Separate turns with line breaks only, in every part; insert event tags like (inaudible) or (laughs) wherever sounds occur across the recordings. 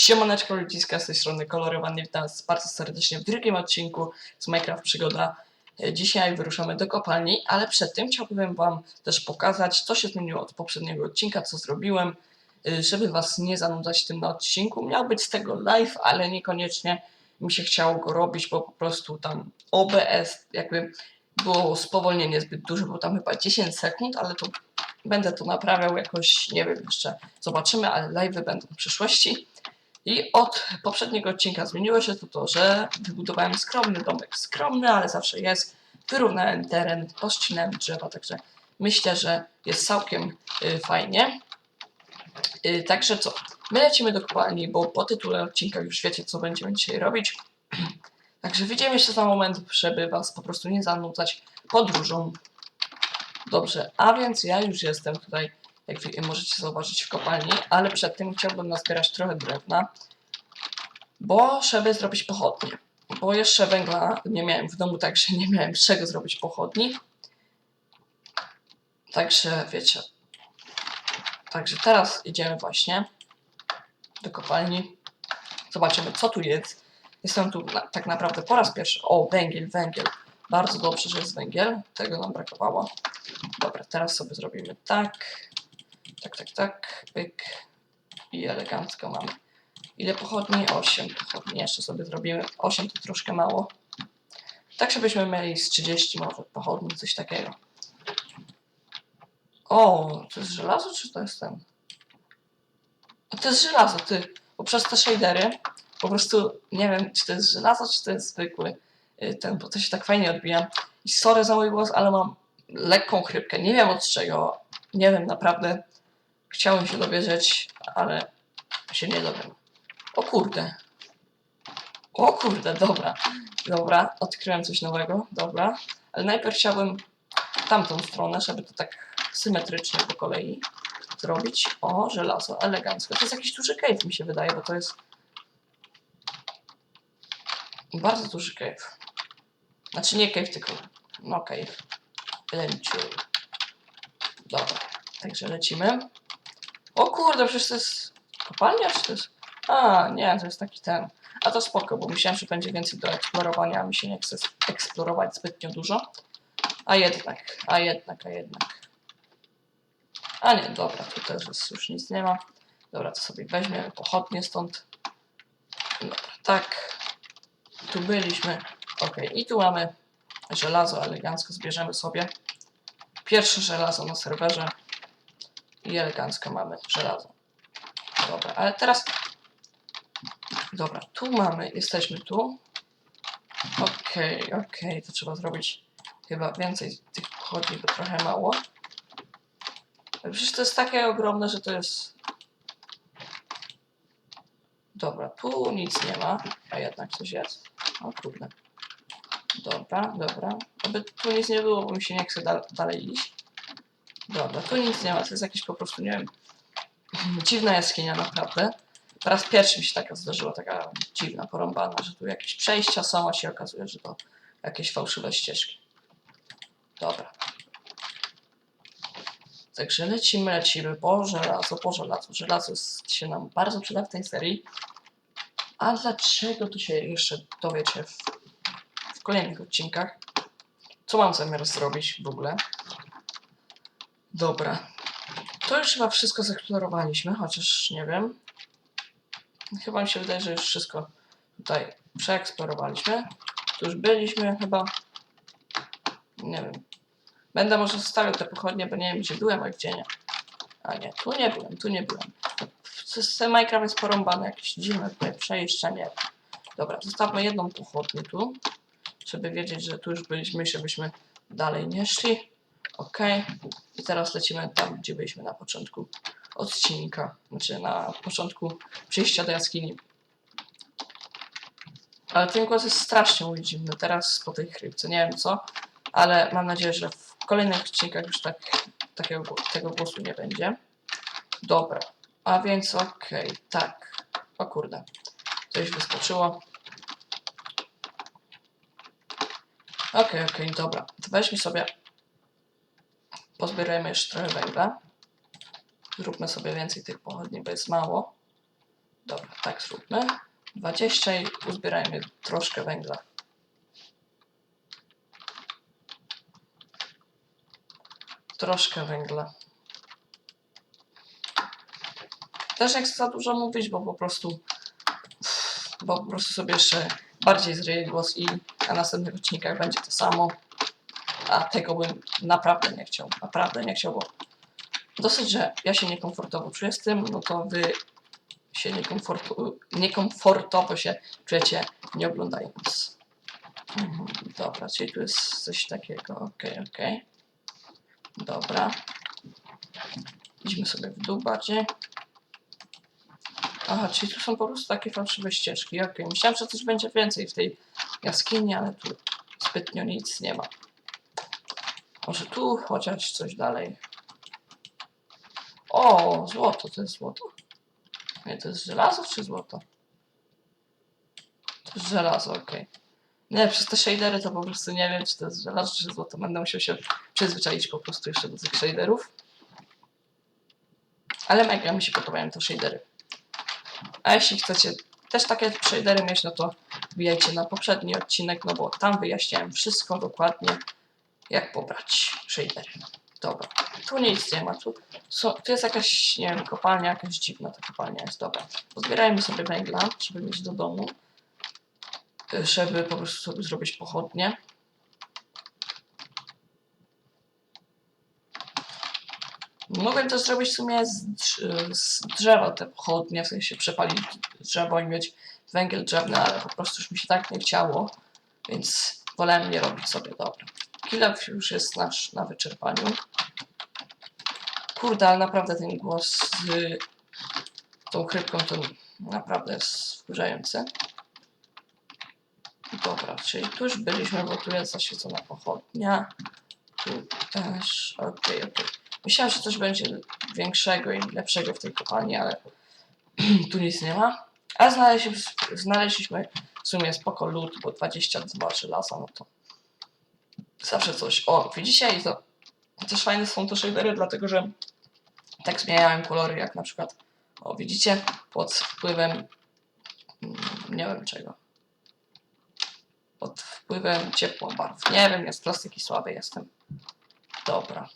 Siemaneczko ludziska, z tej strony kolorowany, witam was bardzo serdecznie w drugim odcinku z Minecraft Przygoda. E, Dzisiaj wyruszamy do kopalni, ale przed tym chciałbym wam też pokazać, co się zmieniło od poprzedniego odcinka, co zrobiłem, e, żeby was nie zanudzać tym na odcinku. Miał być z tego live, ale niekoniecznie mi się chciało go robić, bo po prostu tam OBS jakby było spowolnienie zbyt duże, bo tam chyba 10 sekund, ale to będę to naprawiał jakoś, nie wiem jeszcze, zobaczymy, ale live'y będą w przyszłości. I od poprzedniego odcinka zmieniło się to to, że wybudowałem skromny domek. Skromny, ale zawsze jest. Wyrównałem teren, pościnałem drzewa, także myślę, że jest całkiem y, fajnie. Y, także co? My lecimy do kopalni, bo po tytule odcinka już wiecie, co będziemy dzisiaj robić. (clears throat) Także widzimy się za moment, żeby was po prostu nie zanudzać podróżą. Dobrze, a więc ja już jestem tutaj jak możecie zauważyć w kopalni, ale przed tym chciałbym nazbierać trochę drewna, bo żeby zrobić pochodnie. Bo jeszcze węgla nie miałem w domu, także nie miałem czego zrobić pochodni. Także wiecie. Także teraz idziemy właśnie do kopalni. Zobaczymy, co tu jest. Jestem tu na, tak naprawdę po raz pierwszy. O, węgiel, węgiel. Bardzo dobrze, że jest węgiel. Tego nam brakowało. Dobra, teraz sobie zrobimy tak. Tak, tak, tak. Pyk. I elegancko mamy. Ile pochodni? 8 pochodni. Jeszcze sobie zrobimy. 8 to troszkę mało. Tak, żebyśmy mieli z 30 może pochodni, coś takiego. O, to jest żelazo, czy to jest ten? O, to jest żelazo, ty. Bo przez te shadery po prostu nie wiem, czy to jest żelazo, czy to jest zwykły y, ten, bo to się tak fajnie odbija. I sorry za mój głos, ale mam lekką chrypkę. Nie wiem od czego. Nie wiem naprawdę. Chciałem się dowiedzieć, ale się nie dowiem. O kurde. O kurde, dobra. Dobra, odkryłem coś nowego, dobra. Ale najpierw chciałbym tamtą stronę, żeby to tak symetrycznie po kolei zrobić. O, żelazo, elegancko. To jest jakiś duży cave mi się wydaje, bo to jest bardzo duży cave. Znaczy nie cave, tylko no cave. Lęciu. Dobra, także lecimy. O kurde, przecież to jest kopalnia, czy to jest... A, nie, to jest taki ten. A to spoko, bo myślałem, że będzie więcej do eksplorowania, a mi się nie chce eksplorować zbytnio dużo. A jednak, a jednak, a jednak. A nie, dobra, tu też już nic nie ma. Dobra, to sobie weźmiemy pochodnie stąd. Dobra, tak. Tu byliśmy. Ok, i tu mamy żelazo elegancko, zbierzemy sobie. Pierwsze żelazo na serwerze. I elegancko mamy żelazo. Dobra, ale teraz... Dobra, tu mamy, jesteśmy tu. Okej, okej, to trzeba zrobić chyba więcej tych pochodni, bo trochę mało. Przecież to jest takie ogromne, że to jest... Dobra, tu nic nie ma, a jednak coś jest. O kurde. Dobra, dobra. Aby tu nic nie było, bo mi się nie chce da dalej iść. Dobra, tu nic nie ma, to jest jakieś po prostu, nie wiem, dziwna jaskinia naprawdę. Po raz pierwszy mi się taka zdarzyła, taka dziwna, porąbana, że tu jakieś przejścia są, a się okazuje, że to jakieś fałszywe ścieżki. Dobra. Także lecimy, lecimy, po żelazo, po żelazo. Żelazo się nam bardzo przyda w tej serii. A dlaczego to się jeszcze dowiecie w, w kolejnych odcinkach? Co mam zamiar zrobić w ogóle? Dobra. To już chyba wszystko zeksplorowaliśmy, chociaż nie wiem. Chyba mi się wydaje, że już wszystko tutaj przeeksplorowaliśmy. Tu już byliśmy chyba. Nie wiem. Będę może zostawiał te pochodnie, bo nie wiem gdzie byłem, a gdzie nie. A nie, tu nie byłem, tu nie byłem. Ten Minecraft jest porąbany, jakieś dziwne tutaj przejścia, nie. Dobra, zostawmy jedną pochodnię tu, żeby wiedzieć, że tu już byliśmy, żebyśmy dalej nie szli. Ok. I teraz lecimy tam, gdzie byliśmy na początku odcinka. Znaczy na początku przejścia do jaskini. Ale ten głos jest strasznie mój dziwny teraz po tej chrypce. Nie wiem co, ale mam nadzieję, że w kolejnych odcinkach już tak, takiego, tego głosu nie będzie. Dobra. A więc okej, tak. O kurde. Coś wyskoczyło. Okej, okej, dobra. To weźmy sobie Pozbierajmy jeszcze trochę węgla. Zróbmy sobie więcej tych pochodni, bo jest mało. Dobra, Tak zróbmy. 20 i uzbierajmy troszkę węgla. Troszkę węgla. Też nie chcę za dużo mówić, bo po prostu bo po prostu sobie jeszcze bardziej zryję głos i na następnych odcinkach będzie to samo. A tego bym naprawdę nie chciał. Naprawdę nie chciał, bo dosyć, że ja się niekomfortowo czuję z tym, no to wy się niekomfortu, niekomfortowo się czujecie nie oglądając. Mhm, Dobra, czyli tu jest coś takiego. Okej, okej. Dobra. Idźmy sobie w dół bardziej. Aha, czyli tu są po prostu takie fałszywe ścieżki. Okej, myślałem, że coś będzie więcej w tej jaskini, ale tu zbytnio nic nie ma. Może tu chociaż coś dalej. O, złoto, to jest złoto? Nie, to jest żelazo czy złoto? To jest żelazo, okej. Nie, przez te shadery to po prostu nie wiem, czy to jest żelazo czy złoto. Będę musiał się przyzwyczaić po prostu jeszcze do tych shaderów. Ale mega mi się podobają te shadery. A jeśli chcecie też takie shadery mieć, no to wbijajcie na poprzedni odcinek, no bo tam wyjaśniałem wszystko dokładnie, jak pobrać shadery. Dobra, tu nic nie ma, tu, tu jest jakaś, nie wiem, kopalnia, jakaś dziwna ta kopalnia jest, dobra. Pozbierajmy sobie węgla, żeby mieć do domu, żeby po prostu sobie zrobić pochodnie. Mogłem to zrobić w sumie z, z drzewa, te pochodnie, w sensie przepalić drzewo i mieć węgiel drzewny, ale po prostu już mi się tak nie chciało, więc wolałem nie robić sobie, dobra. Kilof już jest nasz na wyczerpaniu. Kurde, ale naprawdę ten głos z tą chrypką to naprawdę jest wkurzający. Dobra, czyli tu już byliśmy, bo tu jest zaświecona pochodnia. Tu też, okej, okej. Myślałem, że coś będzie większego i lepszego w tej kopalni, ale (clears throat) tu nic nie ma. A znaleźliśmy, w sumie spoko lód, bo 22 żelaza, no to zawsze coś. O, widzicie? I to też fajne są te shadery, dlatego że tak zmieniałem kolory, jak na przykład, o widzicie, pod wpływem, mm, nie wiem czego, pod wpływem ciepła barw. Nie wiem, jest plastyki słaby jestem. Dobra.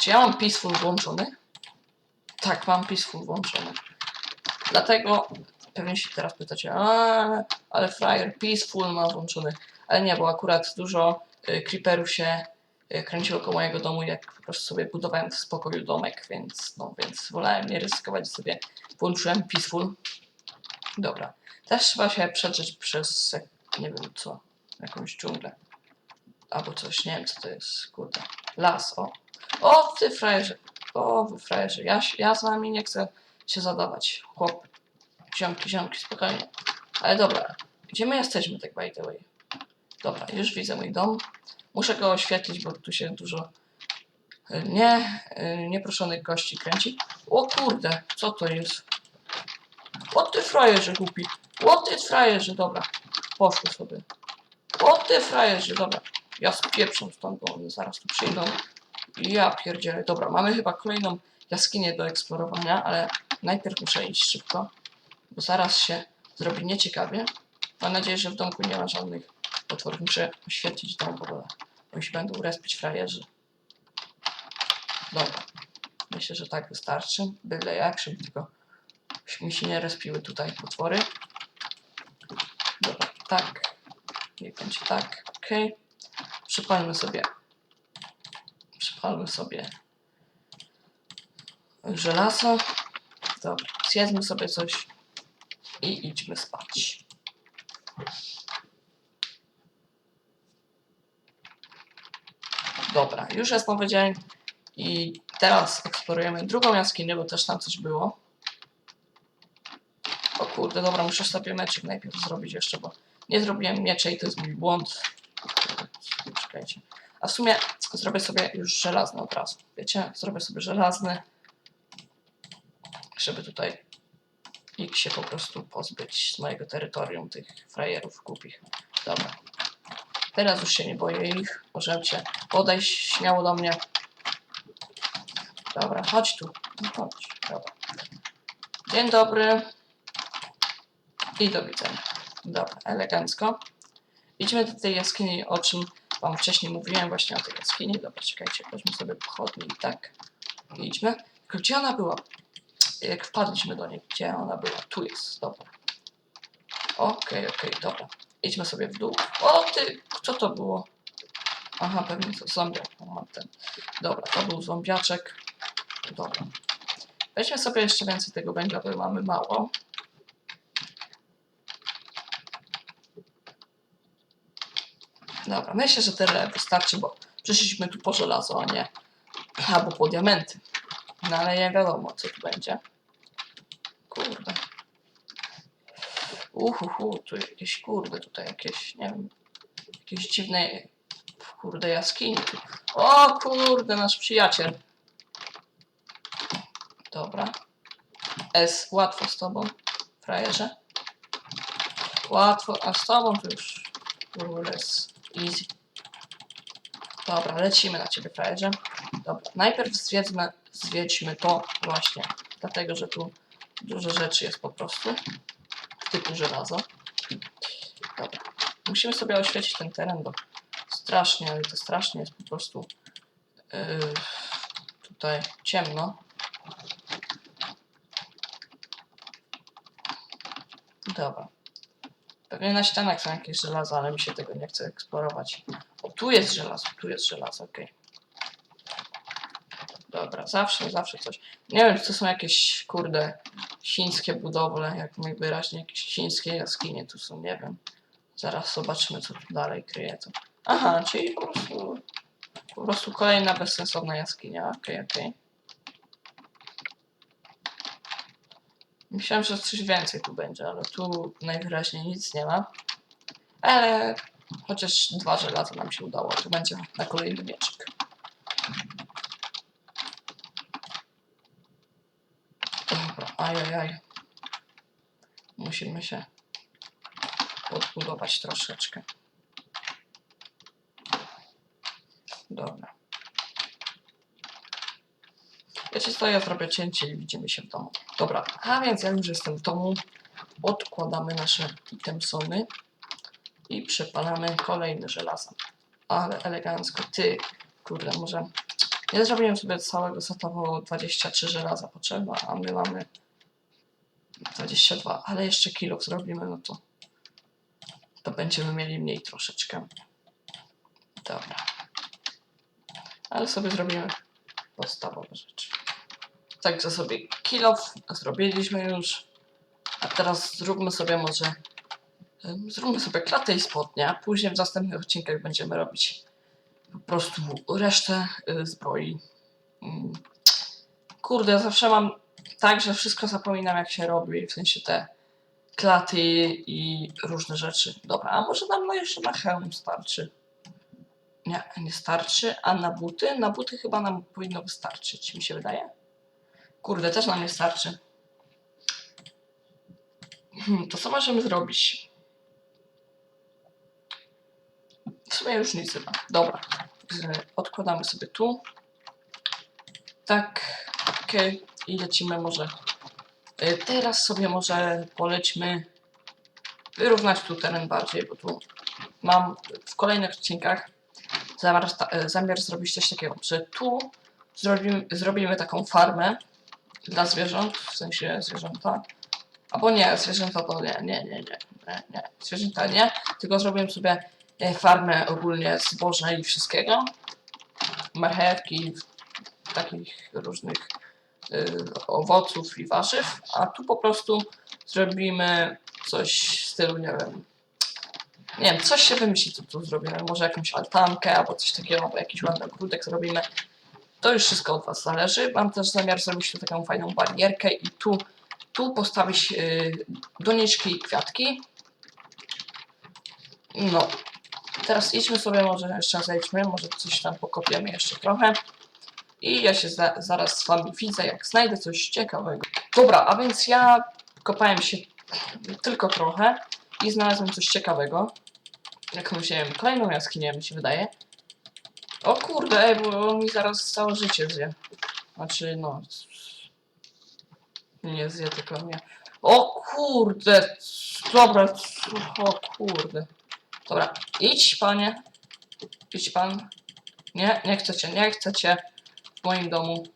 Czy ja mam Peaceful włączony? Tak, mam Peaceful włączony. Dlatego pewnie się teraz pytacie, a, ale Fryer Peaceful ma włączony. Ale nie, bo akurat dużo y, creeperów się y, kręciło koło mojego domu, jak po prostu sobie budowałem w spokoju domek, więc no, więc wolałem nie ryzykować sobie. Włączyłem Peaceful. Dobra. Też trzeba się przedrzeć przez, nie wiem co, jakąś dżunglę. Albo coś, nie wiem co to jest, kurde. Las, o. O, ty frajerze. O, wy frajerze. Ja, ja z wami nie chcę się zadawać. Chłop. Ziomki, ziomki, spokojnie. Ale dobra. Gdzie my jesteśmy, tak by the way? Dobra, już widzę mój dom. Muszę go oświetlić, bo tu się dużo y, nie, y, nieproszonych gości kręci. O kurde, co to jest? O ty frajerze głupi. O ty frajerze, dobra. Poszło sobie. O ty frajerze, dobra. Ja spieprzam stąd, bo one zaraz tu przyjdą. Ja pierdzielę. Dobra, mamy chyba kolejną jaskinię do eksplorowania, ale najpierw muszę iść szybko, bo zaraz się zrobi nieciekawie. Mam nadzieję, że w domku nie ma żadnych potworów. Muszę oświetlić dom w ogóle, bo się będą respić frajerzy. Dobra. Myślę, że tak wystarczy. Byle jak, żeby tylko mi się nie respiły tutaj potwory. Dobra, tak. Niech będzie tak. Ok. Przypalmy sobie. Przypalmy sobie żelazo. Dobra, zjedzmy sobie coś i idźmy spać. Dobra, już jest nowy dzień i teraz eksplorujemy drugą jaskinię, bo też tam coś było. O kurde, dobra, muszę sobie mieczyk najpierw zrobić jeszcze, bo nie zrobiłem miecze i to jest mój błąd. Czekajcie. A w sumie zrobię sobie już żelazny od razu. Wiecie, zrobię sobie żelazny, żeby tutaj ich się po prostu pozbyć z mojego terytorium, tych frajerów głupich. Dobra. Teraz już się nie boję ich. Możecie podejść śmiało do mnie. Dobra, chodź tu. No chodź. Dobra. Dzień dobry. I do widzenia. Dobra, elegancko. Idziemy do tej jaskini, o czym wam wcześniej mówiłem, właśnie o tej jaskini. Dobra, czekajcie, weźmy sobie pochodnie i tak. Idźmy. Tylko gdzie ona była? Jak wpadliśmy do niej, gdzie ona była? Tu jest, dobra. Okej, okej, dobra. Idźmy sobie w dół. O ty, co to było? Aha, pewnie to zombie. O, ten. Dobra, to był zombiaczek. Dobra. Weźmy sobie jeszcze więcej tego węgla, bo mamy mało. Dobra, myślę, że tyle wystarczy, bo przyszliśmy tu po żelazo, a nie albo po diamenty. No ale nie wiadomo, co tu będzie. Kurde. Uhuhu, tu jakieś kurde, tutaj jakieś, nie wiem, jakieś dziwne, kurde, jaskini. O kurde, nasz przyjaciel. Dobra. S, łatwo z tobą, frajerze. Łatwo, a z tobą to już w jest easy. Dobra, lecimy na ciebie, frajerze. Dobra, najpierw zwiedzmy, zwiedźmy to właśnie, dlatego, że tu dużo rzeczy jest po prostu, typu żelazo. Dobra, musimy sobie oświecić ten teren, bo strasznie, ale to strasznie jest po prostu yy, tutaj ciemno. Dobra. Pewnie na ścianach są jakieś żelazo, ale mi się tego nie chce eksplorować. Tu jest żelazo, tu jest żelazo, okej. Dobra, zawsze, zawsze coś. Nie wiem, czy to są jakieś, kurde, chińskie budowle, jak najwyraźniej jakieś chińskie jaskinie tu są, nie wiem. Zaraz zobaczymy, co tu dalej kryje to. Aha, czyli po prostu, po prostu kolejna bezsensowna jaskinia, okej, okej. Myślałem, że coś więcej tu będzie, ale tu najwyraźniej nic nie ma. Ale chociaż dwa żelaza nam się udało, to będzie na kolejny mieczyk. Dobra, ajajaj. Musimy się podbudować troszeczkę. Dobra. Wiecie co, ja zrobię cięcie i widzimy się w domu. Dobra, a więc ja już jestem w domu. Odkładamy nasze itemsony i przepalamy kolejny żelazo. Ale elegancko. Ty, kurde, może... Ja zrobiłem sobie całego seta, bo 23 żelaza potrzeba, a my mamy 22, ale jeszcze kilo zrobimy, no to to będziemy mieli mniej troszeczkę. Dobra. Ale sobie zrobimy podstawowe rzeczy. Także sobie kilof zrobiliśmy już. A teraz zróbmy sobie może. Zróbmy sobie klatę i spodnie, a później w następnych odcinkach będziemy robić po prostu resztę y, zbroi. Mm. Kurde, ja zawsze mam tak, że wszystko zapominam jak się robi, w sensie te klaty i różne rzeczy. Dobra, a może nam no jeszcze na hełm starczy? Nie, nie starczy. A na buty? Na buty chyba nam powinno wystarczyć, mi się wydaje. Kurde, też nam nie starczy. Hmm, to co możemy zrobić? W sumie już nic chyba. Dobra. Odkładamy sobie tu. Tak. Okej. I lecimy może. Y, Teraz sobie może polećmy wyrównać tu teren bardziej, bo tu mam w kolejnych odcinkach zamiar, sta- zamiar zrobić coś takiego, że tu zrobimy, zrobimy taką farmę dla zwierząt, w sensie zwierzęta. Albo nie, zwierzęta to nie, nie, nie, nie, nie, nie. Zwierzęta nie, tylko zrobiłem sobie e, farmę ogólnie zboża i wszystkiego. Marchewki, takich różnych y, owoców i warzyw, a tu po prostu zrobimy coś w stylu, nie wiem, nie wiem, coś się wymyśli, co tu zrobimy, może jakąś altankę albo coś takiego, albo jakiś ładny ogródek zrobimy. To już wszystko od Was zależy. Mam też zamiar zrobić tu taką fajną barierkę i tu, tu postawić yy, doniczki i kwiatki. No, teraz idźmy sobie, może jeszcze zejdźmy, może coś tam pokopiemy jeszcze trochę. I ja się za, zaraz z Wami widzę, jak znajdę coś ciekawego. Dobra, a więc ja kopałem się tylko trochę i znalazłem coś ciekawego. Jakąś, nie wiem, kolejną jaskinię mi się wydaje. O kurde, ej, bo on mi zaraz całe życie zje. Znaczy, no. Nie zje tylko mnie. O kurde! Dobra, o kurde. Dobra, idź panie. Idź pan. Nie, nie chcecie, nie chcecie w moim domu.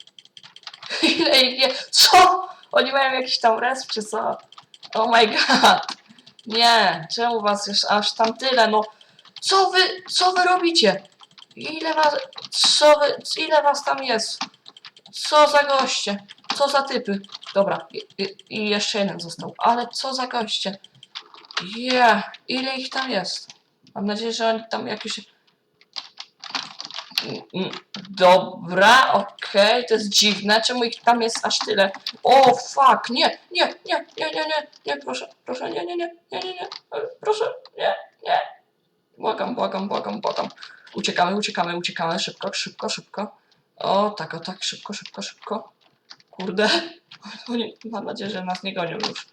(laughs) Ile ich je... Co? Oni mają jakiś tam resp czy co? Oh my god. Nie, czemu was już aż tam tyle, no. Co wy, co wy robicie? Ile was, co wy, ile was tam jest? Co za goście? Co za typy? Dobra, i, i, i jeszcze jeden został. Ale co za goście? Je, ile ich tam jest? Mam nadzieję, że oni tam jakieś... Mm, mm, Dobra, okej, to jest dziwne. Czemu ich tam jest aż tyle? O, fuck, nie, nie, nie, nie, nie, nie, nie, proszę, proszę, nie, nie, nie, nie, nie, nie, e, proszę, nie, nie. Błagam, błagam, błagam, błagam. Uciekamy, uciekamy, uciekamy, szybko, szybko, szybko. O, tak, o tak, szybko, szybko, szybko. Kurde. Mam nadzieję, że nas nie gonią już.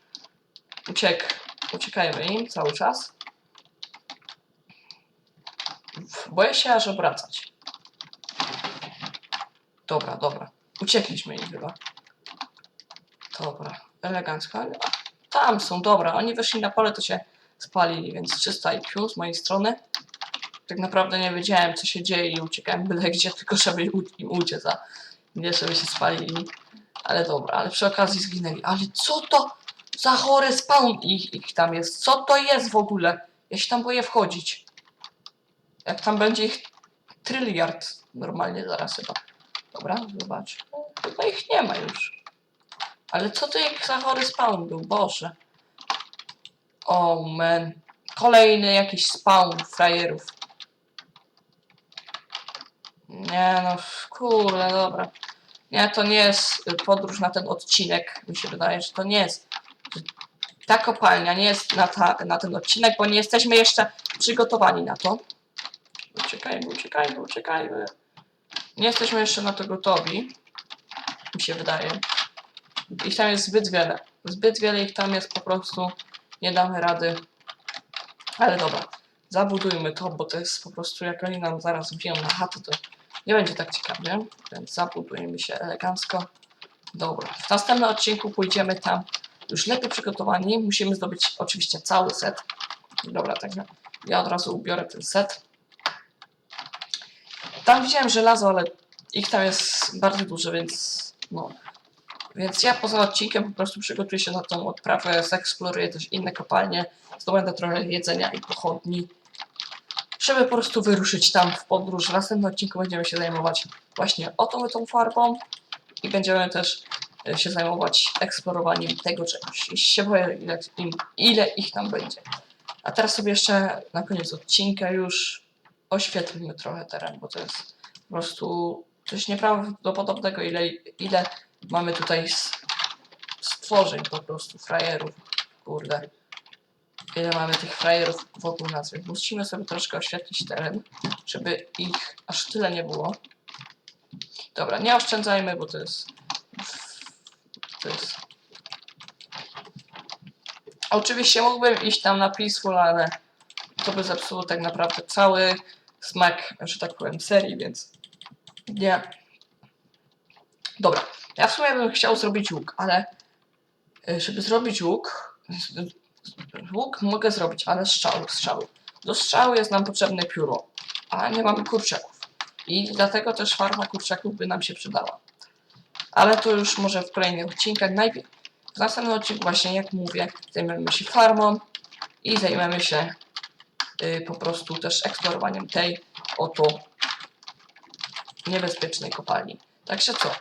Uciek. Uciekajmy im cały czas. Boję się aż obracać. Dobra, dobra. Uciekliśmy im chyba. Dobra, elegancko. A, Tam są, dobra. Oni wyszli na pole, to się spalili, więc 300 IQ z mojej strony. Tak naprawdę nie wiedziałem, co się dzieje i uciekałem byle gdzie, (laughs) tylko żeby im uciec, a nie żeby się spalili. Ale dobra, ale przy okazji zginęli. Ale co to za chory spawn ich, ich tam jest? Co to jest w ogóle? Ja się tam boję wchodzić. Jak tam będzie ich tryliard normalnie zaraz chyba. Dobra, zobacz. No, Chyba ich nie ma już. Ale co to ich za chory spawn był? Boże. O man. Kolejny jakiś spawn frajerów. Nie no, kurde, dobra. Nie, to nie jest y, podróż na ten odcinek. Mi się wydaje, że to nie jest. Ta kopalnia nie jest na, ta, na ten odcinek, bo nie jesteśmy jeszcze przygotowani na to. Uciekajmy, uciekajmy, uciekajmy. Nie jesteśmy jeszcze na to gotowi. Mi się wydaje. Ich tam jest zbyt wiele. Zbyt wiele ich tam jest po prostu. Nie damy rady. Ale dobra. Zabudujmy to, bo to jest po prostu jak oni nam zaraz wbiją na chatę, to nie będzie tak ciekawie. Więc zabudujemy się elegancko. Dobra. W następnym odcinku pójdziemy tam już lepiej przygotowani. Musimy zdobyć oczywiście cały set. Dobra, także ja od razu ubiorę ten set. Tam widziałem żelazo, ale ich tam jest bardzo dużo, więc no. Więc ja poza odcinkiem po prostu przygotuję się na tą odprawę, zeeksploruję też inne kopalnie, zdobędę trochę jedzenia i pochodni, żeby po prostu wyruszyć tam w podróż. W następnym odcinku będziemy się zajmować właśnie oto tą farbą i będziemy też e, się zajmować eksplorowaniem tego czegoś. I się boję, ile, ile ich tam będzie. A teraz sobie jeszcze na koniec odcinka już oświetlimy trochę teren, bo to jest po prostu coś nieprawdopodobnego, ile, ile mamy tutaj stworzeń po prostu, frajerów, kurde. Ile mamy tych frajerów wokół nas, więc musimy sobie troszkę oświetlić teren, żeby ich aż tyle nie było. Dobra, nie oszczędzajmy, bo to jest... To jest... Oczywiście mógłbym iść tam na Peaceful, ale to by zepsuło tak naprawdę cały smak, że tak powiem, serii, więc nie. Dobra, ja w sumie bym chciał zrobić łuk, ale y, żeby zrobić łuk, łuk mogę zrobić, ale strzał, strzał. Do strzału jest nam potrzebne pióro, a nie mamy kurczaków. I dlatego też farma kurczaków by nam się przydała. Ale to już może w kolejnych odcinkach. Najpierw w następnym odcinku właśnie, jak mówię, zajmiemy się farmą i zajmiemy się po prostu też eksplorowaniem tej oto niebezpiecznej kopalni. Także co?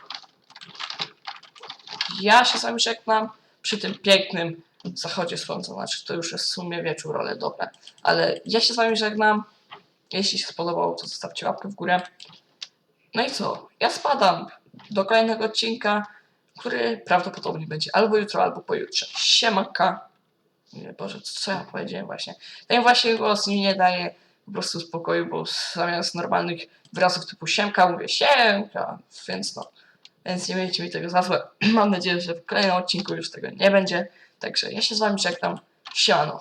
Ja się z wami żegnam przy tym pięknym zachodzie słońca. Znaczy, to już jest w sumie wieczór, ale dobra. Ale ja się z wami żegnam. Jeśli się spodobało, to zostawcie łapkę w górę. No i co? Ja spadam do kolejnego odcinka, który prawdopodobnie będzie albo jutro, albo pojutrze. Siemaka. Boże, co ja powiedziałem właśnie? Ten właśnie głos mi nie daje po prostu spokoju, bo zamiast normalnych wyrazów typu siemka mówię siemka, więc no. Więc nie miejcie mi tego za złe. (clears throat) Mam nadzieję, że w kolejnym odcinku już tego nie będzie. Także ja się z wami żegnam. Siano.